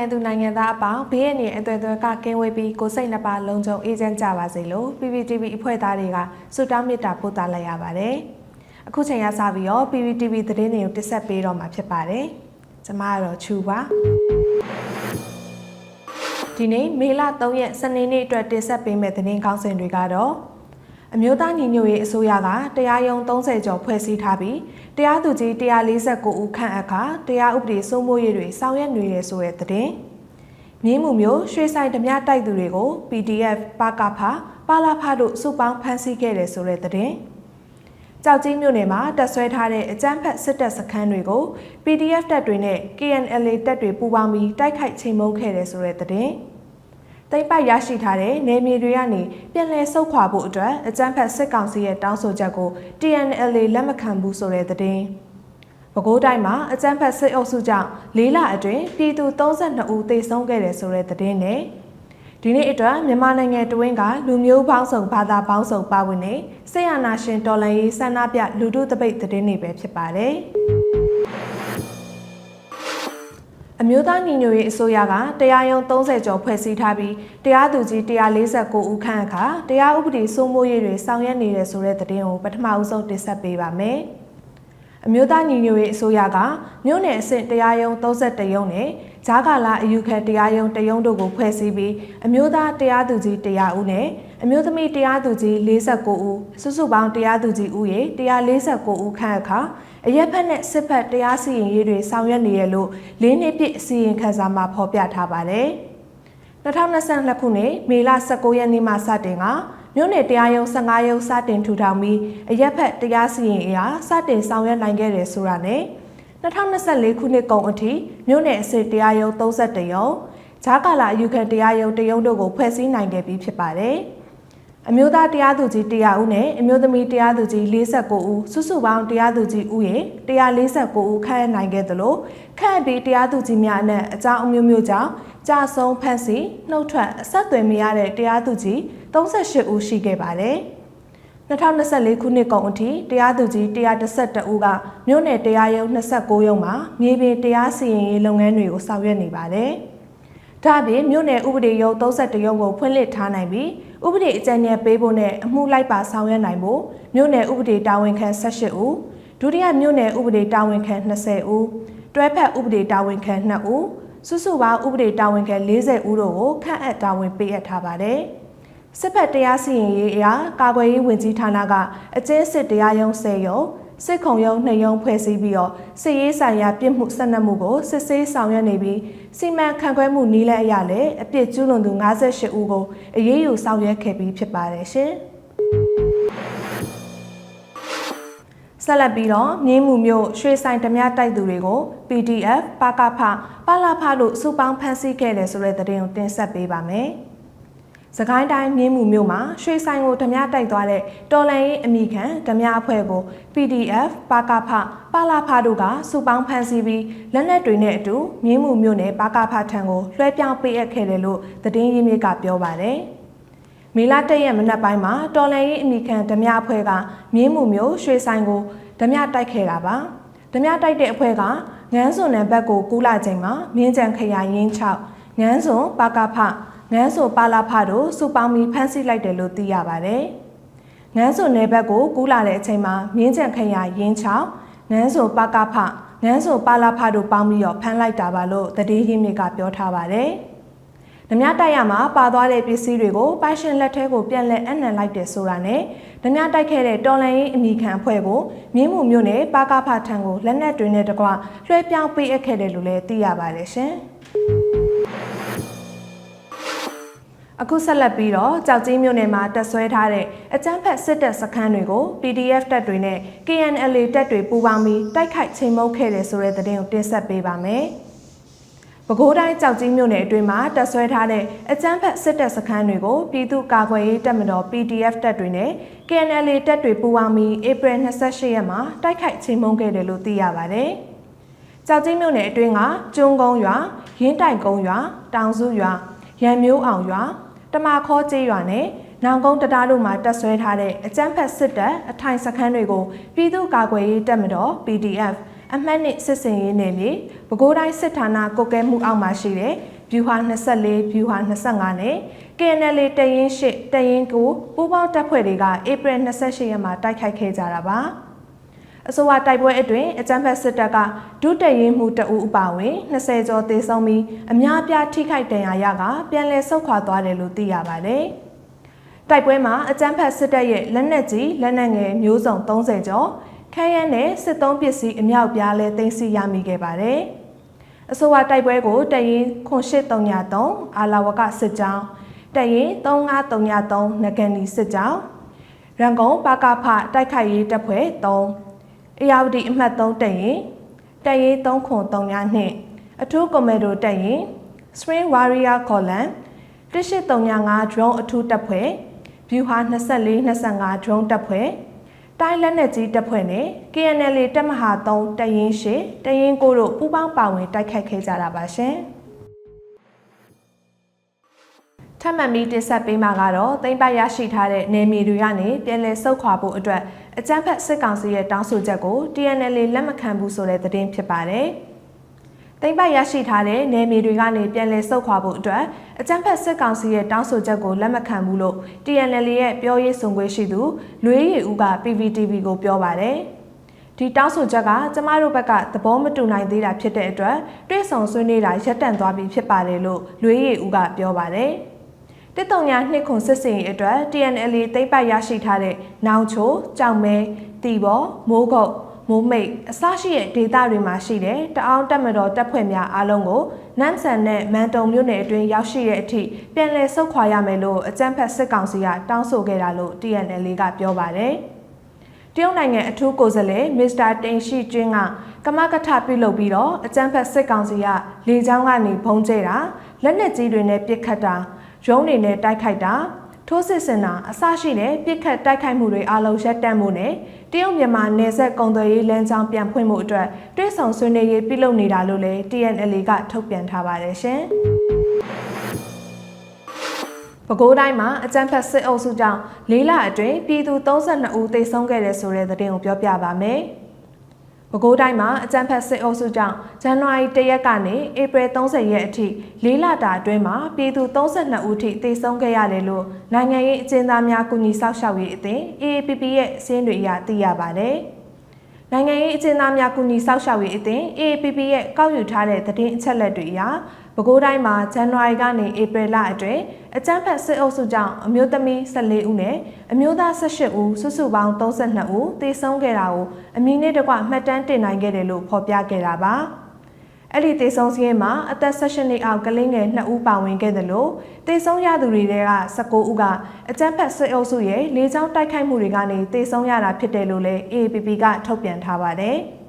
နိုင်ငံသူနိုင်ငံသားအပေါင်းဘေးအန္တရာယ်အသွယ်သွယ်ကကင်းဝေးပြီးကိုယ်စိတ်နှပါလုံခြုံအေးချမ်းကြပါစေလို့ PPTV အဖွဲ့သားတွေကဆုတောင်းမေတ္တာပို့သလိုက်ရပါတယ်။အခုချိန်ကစပြီးတော့ PPTV သတင်းတွေကိုတင်ဆက်ပေးတော့မှာဖြစ်ပါတယ်။ကျွန်မကတော့ချူပါ။ဒီနေ့မေလ3ရက်စနေနေ့အတွက်တင်ဆက်ပေးမယ့်သတင်းကောင်းစင်တွေကတော့ အမျိုးသားညီညွတ်ရေးအစိုးရကတရားရုံး30ကျော်ဖွဲ့စည်းထားပြီးတရားသူကြီး149ဦးခန့်အပ်ခါတရားဥပဒေစိုးမိုးရေးတွေဆောင်ရွက်နေရဆိုတဲ့သတင်းမြင်းမှုမျိုးရွှေဆိုင်ဓမြတိုက်သူတွေကို PDF ပါကဖပါလာဖတို့စုပေါင်းဖမ်းဆီးခဲ့တယ်ဆိုတဲ့သတင်းကြောက်ကြီးမြို့နယ်မှာတက်ဆွဲထားတဲ့အကြမ်းဖက်စစ်တပ်စခန်းတွေကို PDF တပ်တွေနဲ့ KNLA တပ်တွေပူးပေါင်းပြီးတိုက်ခိုက်ချိန်မုံခဲ့တယ်ဆိုတဲ့သတင်း သိမ့်ပိုက်ရရှိထားတဲ့နေမြေတွေကနေပြန်လည်ဆုတ်ခွာဖို့အတွက်အကြမ်းဖက်စစ်ကောင်စီရဲ့တောင်းဆိုချက်ကို TNLA လက်မခံဘူးဆိုတဲ့သတင်း။ပဲခူးတိုင်းမှာအကြမ်းဖက်စစ်အုပ်စုကြောင့်၄လအတွင်းပြည်သူ32ဦးသေဆုံးခဲ့တယ်ဆိုတဲ့သတင်းနဲ့ဒီနေ့အတွက်မြန်မာနိုင်ငံတဝင်းကလူမျိုးပေါင်းစုံဘာသာပေါင်းစုံပါဝင်တဲ့ဆေးရနာရှင်တော်လှန်ရေးဆန္ဒပြလူထုတပိတ်သတင်းတွေပဲဖြစ်ပါတယ်။ အမျိုးသားညီညွတ်ရေးအစိုးရကတရားရုံး30ကျော်ဖွဲ့စည်းထားပြီးတရားသူကြီး149ဦးခန့်အခါတရားဥပဒေစိုးမိုးရေးတွေဆောင်ရွက်နေတဲ့ဆိုတဲ့သတင်းကိုပထမအဆုံးတင်ဆက်ပေးပါမယ်။အမျိုးသားညီညွတ်ရေးအစိုးရကမြို့နယ်အဆင့်တရားရုံး31ရုံးနဲ့ ဂျားကာလာအယူခံတရားရုံးတရုံးတို့ကိုဖွဲ့စည်းပြီးအမျိုးသားတရားသူကြီး100ဦးနဲ့အမျိုးသမီးတရားသူကြီး49ဦးစုစုပေါင်းတရားသူကြီးဦးရေ149ဦးခန့်အခါအရက်ဖက်နဲ့စစ်ဖက်တရားစီရင်ရေးတွေဆောင်ရွက်နေရလို့၄နှစ်ပြည့်အစီရင်ခံစာမှာဖော်ပြထားပါတယ်။2022ခုနှစ်မေလ19ရက်နေ့မှစတင်ကမြို့နယ်တရားရုံး15ရုံးစတင်ထူထောင်ပြီးအရက်ဖက်တရားစီရင်အရာစတင်ဆောင်ရွက်နိုင်ခဲ့တယ်ဆိုတာနဲ့ 2024ခုနှစ်ကုန်အထိမြို့နယ်အစစ်တရားရုံး31ရုံးဂျားကာလာအယူခံတရားရုံးတရုံးတို့ကိုဖွဲ့စည်းနိုင်ခဲ့ပြီးဖြစ်ပါတယ်။အမျိုးသားတရားသူကြီး100ဦးနဲ့အမျိုးသမီးတရားသူကြီး49ဦးစုစုပေါင်းတရားသူကြီးဦးရေ149ဦးခန့်နိုင်ခဲ့သလိုခန့်ပြီးတရားသူကြီးများနဲ့အကြောင်းအမျိုးမျိုးကြောင့်ကြာဆုံးဖမ်းဆီးနှုတ်ထွက်အဆက်အသွယ်မရတဲ့တရားသူကြီး38ဦးရှိခဲ့ပါတယ် 2024ခုနှစ်ကုန်အထိတရားသူကြီး112ဦးကမြို့နယ်တရားရုံး29ရုံးမှာမြေပြင်တရားစီရင်ရေးလုပ်ငန်းတွေကိုဆောင်ရွက်နေပါတယ်။ဒါ့အပြင်မြို့နယ်ဥပဒေရုံး32ရုံးကိုဖွင့်လှစ်ထားနိုင်ပြီးဥပဒေအကြံဉာဏ်ပေးဖို့နဲ့အမှုလိုက်ပါဆောင်ရွက်နိုင်ဖို့မြို့နယ်ဥပဒေတာဝန်ခံ18ဦးဒုတိယမြို့နယ်ဥပဒေတာဝန်ခံ20ဦးတွဲဖက်ဥပဒေတာဝန်ခံ2ဦးစုစုပေါင်းဥပဒေတာဝန်ခံ40ဦးတို့ကိုခန့်အပ်တာဝန်ပေးအပ်ထားပါတယ် စစ်ဖက်တရားစီရင်ရေးအရာကာကွယ်ရေးဝန်ကြီးဌာနကအကျဉ်းစစ်တရားရုံး10ရုံးစစ်ခုံရုံးနှစ်ရုံးဖွဲ့စည်းပြီးတော့စစ်ရေးဆိုင်ရာပြစ်မှုဆက်နက်မှုကိုစစ်ဆေးဆောင်ရွက်နေပြီးစီမံခန့်ခွဲမှုနည်းလမ်းအရလည်းအပြစ်ကျူးလွန်သူ58ဦးကိုအရေးယူဆောင်ရွက်ခဲ့ပြီးဖြစ်ပါတယ်ရှင်။ဆက်လက်ပြီးတော့မြင်းမှုမျိုးရွှေဆိုင်ဓမြတိုက်သူတွေကို PDF ပါကဖပါလာဖလို့စုပေါင်းဖမ်းဆီးခဲ့တယ်ဆိုတဲ့သတင်းကိုတင်ဆက်ပေးပါမယ်။ စကိုင်းတိုင်းမြင်းမှုမြို့မှာရွှေဆိုင်ကိုဓမြတိုက်သွားတဲ့တော်လန်ရေးအမိခံဓမြအဖွဲ့ကို PDF ပါကဖပါလာဖတို့ကစုပေါင်းဖမ်းဆီးပြီးလက်နက်တွေနဲ့အတူမြင်းမှုမြို့နယ်ပါကဖထံကိုလွှဲပြောင်းပေးအပ်ခဲ့တယ်လို့သတင်းရင်းမြစ်ကပြောပါတယ်။မေလတရက်မနက်ပိုင်းမှာတော်လန်ရေးအမိခံဓမြအဖွဲ့ကမြင်းမှုမြို့ရွှေဆိုင်ကိုဓမြတိုက်ခဲ့တာပါ။ဓမြတိုက်တဲ့အဖွဲ့ကငန်းစွန်နယ်ဘက်ကိုကူးလာချိန်မှာမြင်းကြံခရိုင်ရင်း6ငန်းစွန်ပါကဖ ငန်းဆိုပါလာဖတို့စုပေါင်းပြီးဖမ်းဆီးလိုက်တယ်လို့သိရပါတယ်။ငန်းဆိုနယ်ဘက်ကိုကူးလာတဲ့အချိန်မှာမြင်းချံခရရင်းချောင်းငန်းဆိုပါကဖငန်းဆိုပါလာဖတို့ပေါင်းပြီးတော့ဖမ်းလိုက်တာပါလို့တတိရင်းမြစ်ကပြောထားပါတယ်။ဓမြတိုက်ရမှာပါသွားတဲ့ပစ္စည်းတွေကိုပိုင်ရှင်လက်ထဲကိုပြန်လဲအနှံလိုက်တယ်ဆိုတာနဲ့ဓမြတိုက်ခဲ့တဲ့တော်လန်ရေးအမိခံအဖွဲ့ကိုမြင်းမှုမျိုးနဲ့ပါကဖထံကိုလက်နက်တွေနဲ့တကွလွှဲပြောင်းပေးအပ်ခဲ့တယ်လို့လည်းသိရပါတယ်ရှင်။ အခုဆက်လက်ပြီးတော့ကြောက်ကြီးမြို့နယ်မှာတက်ဆွဲထားတဲ့အကြမ်းဖက်စစ်တပ်စခန်းတွေကို PDF တပ်တွေနဲ့ KNLA တပ်တွေပူးပေါင်းပြီးတိုက်ခိုက်ချိန်မုတ်ခဲ့တယ်ဆိုတဲ့သတင်းကိုတင်ဆက်ပေးပါမယ်။ပဲခူးတိုင်းကြောက်ကြီးမြို့နယ်အတွင်းမှာတက်ဆွဲထားတဲ့အကြမ်းဖက်စစ်တပ်စခန်းတွေကိုပြည်သူ့ကာကွယ်ရေးတပ်မတော် PDF တပ်တွေနဲ့ KNLA တပ်တွေပူးပေါင်းပြီးဧပြီ28ရက်မှာတိုက်ခိုက်ချိန်မုတ်ခဲ့တယ်လို့သိရပါဗျ။ကြောက်ကြီးမြို့နယ်အတွင်းကကျွန်းကုန်းရွာရင်းတိုင်ကုန်းရွာတောင်စုရွာရံမျိုးအောင်ရွာ တမာခေါ်ကျေးရွာနဲ့နောင်ကုန်းတတားတို့မှာတက်ဆွဲထားတဲ့အကြမ်းဖက်စစ်တပ်အထိုင်စခန်းတွေကိုပြည်သူ့ကာကွယ်ရေးတပ်မတော် PDF အမှတ်နှစ်စစ်စင်ရေးနယ်မြေပဲခူးတိုင်းစစ်ဌာနကုတ်ကဲမှုအောက်မှာရှိတဲ့ဗျူဟာ24ဗျူဟာ25နဲ့ KNL တရင်8တရင်9ပူးပေါင်းတပ်ဖွဲ့တွေကဧပြီ28ရက်မှာတိုက်ခိုက်ခဲ့ကြတာပါ အဆိုပါတိုက်ပွဲအတွင်းအကြမ်းဖက်စစ်တပ်ကဒုတရင်မှုတအူအပါဝင်20ကျော်သေဆုံးပြီးအများအပြားထိခိုက်ဒဏ်ရာရကပြန်လည်ဆုတ်ခွာသွားတယ်လို့သိရပါတယ်။တိုက်ပွဲမှာအကြမ်းဖက်စစ်တပ်ရဲ့လက်နက်ကြီးလက်နက်ငယ်မျိုးစုံ30ကျော်ခဲယမ်းနဲ့စစ်သုံးပစ္စည်းအမြောက်ပြားလဲသိမ်းဆည်းရမိခဲ့ပါတယ်။အဆိုပါတိုက်ပွဲကိုတရင်8333အာလာဝကစစ်ကြောင်းတရင်3533နဂန်နီစစ်ကြောင်းရန်ကုန်ပါကဖတိုက်ခိုက်ရေးတပ်ဖွဲ့3 အေယာဝတီအမှတ်3တက်ရင်တက်ရင်3ခွန်3ည2အထူးကွန်မန်ဒိုတက်ရင် Spring Warrior Column 1835 drone အထူးတပ်ဖွဲ့ view ဟာ24 25 drone တပ်ဖွဲ့တိုင်းလက်နက်ကြီးတပ်ဖွဲ့နဲ့ KNL တပ်မဟာ3တရင်ရှိတရင်ကိုတို့ပူးပေါင်းပါဝင်တိုက်ခိုက်ခဲ့ကြတာပါရှင်။ ထပ်မံပြီးတင်ဆက်ပေးမှာကတော့သိမ့်ပိုက်ရရှိထားတဲ့နယ်မြေတွေကနေပြည်လည်ဆုတ်ခွာဖို့အတွက်အကြမ်းဖက်စစ်ကောင်စီရဲ့တောင်းဆိုချက်ကို TNL လက်မခံဘူးဆိုတဲ့သတင်းဖြစ်ပါတယ်။သိမ့်ပိုက်ရရှိထားတဲ့နယ်မြေတွေကနေပြည်လည်ဆုတ်ခွာဖို့အတွက်အကြမ်းဖက်စစ်ကောင်စီရဲ့တောင်းဆိုချက်ကိုလက်မခံဘူးလို့ TNL ရဲ့ပြောရေးဆိုခွင့်ရှိသူလွေးရီဦးက PVTV ကိုပြောပါတယ်။ဒီတောင်းဆိုချက်ကကျမတို့ဘက်ကသဘောမတူနိုင်သေးတာဖြစ်တဲ့အတွက်တွဲဆောင်ဆွေးနွေးတာရပ်တန့်သွားပြီဖြစ်ပါတယ်လို့လွေးရီဦးကပြောပါတယ်။ တစ်တုံညာနှစ်ခွန်စစ်စင်ရေးအတွက် TNL သိမ့်ပိုက်ရရှိထားတဲ့နောင်ချိုကြောင်မဲတီဘောမိုးကုတ်မိုးမိတ်အစရှိတဲ့ဒေသတွေမှာရှိတဲ့တအောင်တက်မတော်တပ်ဖွဲ့များအားလုံးကိုနမ်ဆန်နဲ့မန်တုံမြို့နယ်အတွင်းရောက်ရှိတဲ့အထိပြန်လည်ဆုတ်ခွာရမယ်လို့အကြမ်းဖက်စစ်ကောင်စီကတောင်းဆိုခဲ့တာလို့ TNL ကပြောပါတယ်။တရုတ်နိုင်ငံအထူးကိုယ်စားလှယ်မစ္စတာတင်ရှိကျင်းကကမကထပြုလုပ်ပြီးတော့အကြမ်းဖက်စစ်ကောင်စီကလေကြောင်းကနေဘုံကျဲတာလက်နက်ကြီးတွေနဲ့ပစ်ခတ်တာ ရုံးနေနဲ့တိုက်ခိုက်တာထိုးစစ်ဆင်တာအစရှိတဲ့ပြစ်ခတ်တိုက်ခိုက်မှုတွေအလုံးရပ်တန့်မှုနဲ့တရုတ်မြန်မာနယ်စပ်ကုန်သွယ်ရေးလမ်းကြောင်းပြန်ဖွင့်မှုအတွက်တွဲဆောင်ဆွေးနွေးရေးပြုလုပ်နေတာလို့လည်း TNL ကထုတ်ပြန်ထားပါတယ်ရှင်။ပဲခူးတိုင်းမှာအကြမ်းဖက်စစ်အုပ်စုကြောင့်လေးလအတွင်းပြည်သူ32ဦးသေဆုံးခဲ့တဲ့ဆိုတဲ့သတင်းကိုပြောပြပါမယ်။ ပဲခူးတိုင်းမှာအကြမ်းဖက်စစ်အုပ်စုကြောင့်ဇန်နဝါရီ၁ရက်ကနေဧပြီ30ရက်အထိ၄လတာအတွင်းမှာပြည်သူ32ဦးထိသေဆုံးခဲ့ရတယ်လို့နိုင်ငံရေးအကျဉ်းသားများကူညီဆောက်ရှောက်ရေးအသင်း AAPP ရဲ့အစည်းအဝေးအရသိရပါဗျ။ နိုင်ငံရေးအကျဉ်းသားများကူညီဆောက်ရှောက်ရေးအသင်း AAPP ရဲ့ကောက်ယူထားတဲ့သတင်းအချက်အလက်တွေအရပဲခူးတိုင်းမှာဇန်နဝါရီကနေဧပြီလအတွင်းအကြမ်းဖက်စစ်အုပ်စုကြောင့်အမျိုးသမီး14ဦးနဲ့အမျိုးသား18ဦးစုစုပေါင်း32ဦးသေဆုံးခဲ့တာကိုအမည်နဲ့တကွမှတ်တမ်းတင်နိုင်ခဲ့တယ်လို့ဖော်ပြခဲ့တာပါ။ အဲ့ဒီသေဆုံးစည်းမှာအသက်16နှစ်အောက်ကလေးငယ်2ဦးပါဝင်ခဲ့တယ်လို့သေဆုံးရသူတွေထဲက19ဦးကအကြမ်းဖက်စစ်အုပ်စုရဲ့လေကြောင်းတိုက်ခိုက်မှုတွေကနေသေဆုံးရတာဖြစ်တယ်လို့လည်း AAPP ကထုတ်ပြန်ထားပါတယ်။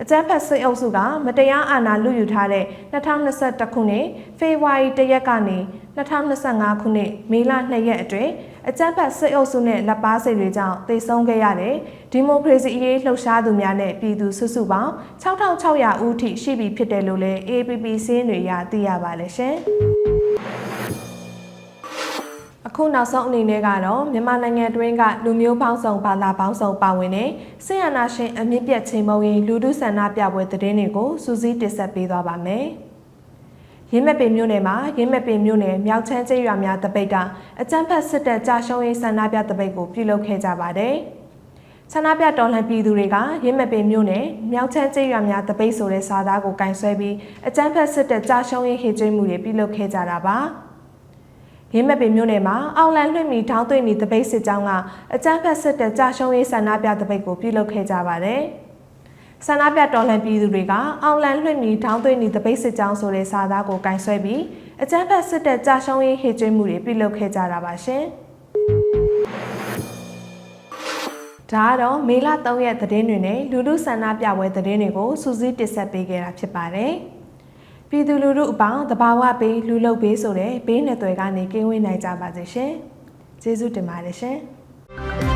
အကြမ်းဖက်စစ်အုပ်စုကမတရားအာဏာလုယူထားတဲ့2021ခုနှစ်ဖေဖော်ဝါရီ1ရက်ကနေ2025ခုနှစ်မေလ2ရက်အတွင်းအကြမ်းဖက်စစ်အုပ်စုနဲ့လက်ပါစိတ်တွေကြောင့်သေဆုံးခဲ့ရတဲ့ဒီမိုကရေစီအရေးလှုပ်ရှားသူများနဲ့ပြည်သူစုစုပေါင်း6600ဦးထိရှိပြီဖြစ်တယ်လို့လည်း APP စင်းတွေရသိရပါလေရှင်။ အခုနောက်ဆုံးအနေနဲ့ကတော့မြန်မာနိုင်ငံတွင်းကလူမျိုးပေါင်းစုံဘာသာပေါင်းစုံပါဝင်တဲ့ဆီယနာရှင်အမြင့်ပြတ်ချိန်မုံရင်လူထုဆန္ဒပြပွဲသတင်းတွေကိုစူးစီးတင်ဆက်ပေးသွားပါမယ်။ရင်းမပင်မြို့နယ်မှာရင်းမပင်မြို့နယ်မြောက်ချမ်းကျေးရွာများတပိတ်ကအကြမ်းဖက်စစ်တပ်ကြာရှုံးရေးဆန္ဒပြတပိတ်ကိုပြုလုပ်ခဲ့ကြပါတယ်။ဆန္ဒပြတော်လှန်ပြည်သူတွေကရင်းမပင်မြို့နယ်မြောက်ချမ်းကျေးရွာများတပိတ်ဆိုတဲ့စာသားကိုကင်ဆယ်ပြီးအကြမ်းဖက်စစ်တပ်ကြာရှုံးရေးဟစ်ကြွေးမှုတွေပြုလုပ်ခဲ့ကြတာပါ။ ရင်းမပင်မြို့နယ်မှာအောင်လန်လွှင့်မီထောင်းသွင်းမီတပိတ်စစ်ကြောင်းကအကြမ်းဖက်စစ်တပ်ကြာရှုံးရေးဆန္ဒပြတပိတ်ကိုပြုလုပ်ခဲ့ကြပါတယ်။ဆန္ဒပြတော်လှန်ပြည်သူတွေကအောင်လန်လွှင့်မီထောင်းသွင်းမီတပိတ်စစ်ကြောင်းဆိုတဲ့စာသားကိုကင်ဆယ်ပြီးအကြမ်းဖက်စစ်တပ်ကြာရှုံးရေးဟစ်ကြွေးမှုတွေပြုလုပ်ခဲ့ကြတာပါရှင်။ဒါကတော့မေလ3ရက်သတင်းတွေနဲ့လူလူဆန္ဒပြပွဲသတင်းတွေကိုစူးစီးတင်ဆက်ပေးခဲ့တာဖြစ်ပါတယ်။ ပြည်သူလူထုအပေါင်းတဘာဝပေးလူလုတ်ပေးဆိုတဲ့ဘေးနယ်သွယ်ကနေကင်းဝေးနိုင်ကြပါစေရှင်။ကျေးဇူးတင်ပါတယ်ရှင်။